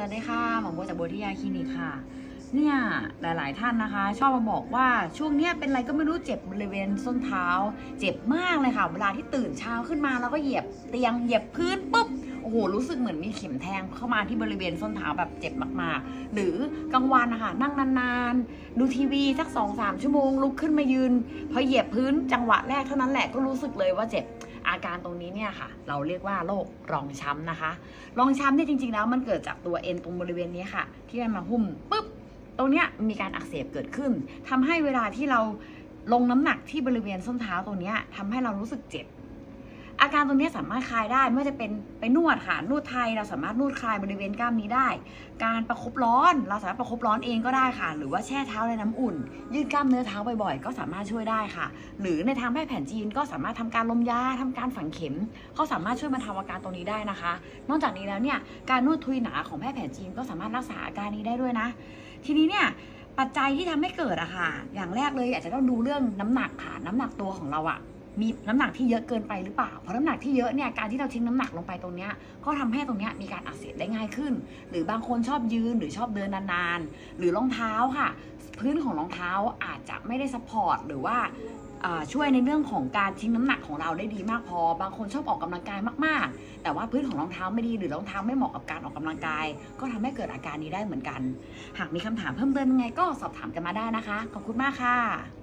สวัสดีค่ะ หมอโบจากโบทิยาคลินิกค่ะ เนี่ยหลาย ๆ ท่านนะคะ ชอบมาบอกว่าช่วงเนี้ยเป็นอะไรก็ไม่รู้เจ็บบริเวณส้นเท้า เจ็บมากเลยค่ะ เวลาที่ตื่นเช้าขึ้นมาแล้วก็เหยียบเตียงเหยียบพื้นปุ๊บโอ้โหรู้สึกเหมือนมีเข็มแทงเข้ามาที่บริเวณส้นเท้าแบบเจ็บมาก ๆ หรือกลางวันนะคะนั่งนาน ๆ ดูทีวีสักสองสามชั่วโมงลุกขึ้นมายืนพอเหยียบพื้นจังหวะแรกเท่านั้นแหละก็รู้สึกเลยว่าเจ็บอาการตรงนี้เนี่ยค่ะ เราเรียกว่าโรครองช้ำนะคะ รองช้ำเนี่ยจริง ๆ แล้วมันเกิดจากตัวเอ็นตรงบริเวณนี้ค่ะ ที่มันมาหุ้มปุ๊บ ตรงเนี้ยมีการอักเสบเกิดขึ้นทำให้เวลาที่เราลงน้ำหนักที่บริเวณส้นเท้าตรงเนี้ยทำให้เรารู้สึกเจ็บ อาการตรงนี้สามารถคลายได้ไม่ว่าจะเป็นไปนวดค่ะนวดไทยเราสามารถนวดคลายบริเวณกล้ามนี้ได้ การประคบร้อนเราสามารถประคบร้อนเองก็ได้ค่ะ หรือว่าแช่เท้าในน้ำอุ่น ยืดกล้ามเนื้อเท้าบ่อยๆ ก็สามารถช่วยได้ค่ะ หรือในทางแพทย์แผนจีนก็สามารถทำการลมยาทำการฝังเข็ม ก็สามารถช่วยบรรเทาอาการตรงนี้ได้นะคะ นอกจากนี้แล้วเนี่ยการนวดทุยหนาของแพทย์แผนจีนก็สามารถรักษาอาการนี้ได้ด้วยนะ ทีนี้เนี่ยปัจจัยที่ทำให้เกิดอะค่ะ อย่างแรกเลยอาจจะต้องดูเรื่องน้ำหนักค่ะ น้ำหนักตัวของเราอะมีน้ำหนักที่เยอะเกินไปหรือเปล่า เพราะน้ำหนักที่เยอะเนี่ย การที่เราทิ้งน้ำหนักลงไปตรงเนี้ย ก็ทำให้ตรงเนี้ยมีการอักเสบได้ง่ายขึ้น หรือบางคนชอบยืนหรือชอบเดินนานๆ หรือรองเท้าค่ะ พื้นของรองเท้าอาจจะไม่ได้ซัพพอร์ตหรือว่า ช่วยในเรื่องของการทิ้งน้ำหนักของเราได้ดีมากพอ บางคนชอบออกกำลังกายมาก ๆ แต่ว่าพื้นของรองเท้าไม่ดีหรือรองเท้าไม่เหมาะกับการออกกำลังกาย ก็ทำให้เกิดอาการนี้ได้เหมือนกัน หากมีคำถามเพิ่มเติมยังไงก็สอบถามกันมาได้นะคะ ขอบคุณมากค่ะ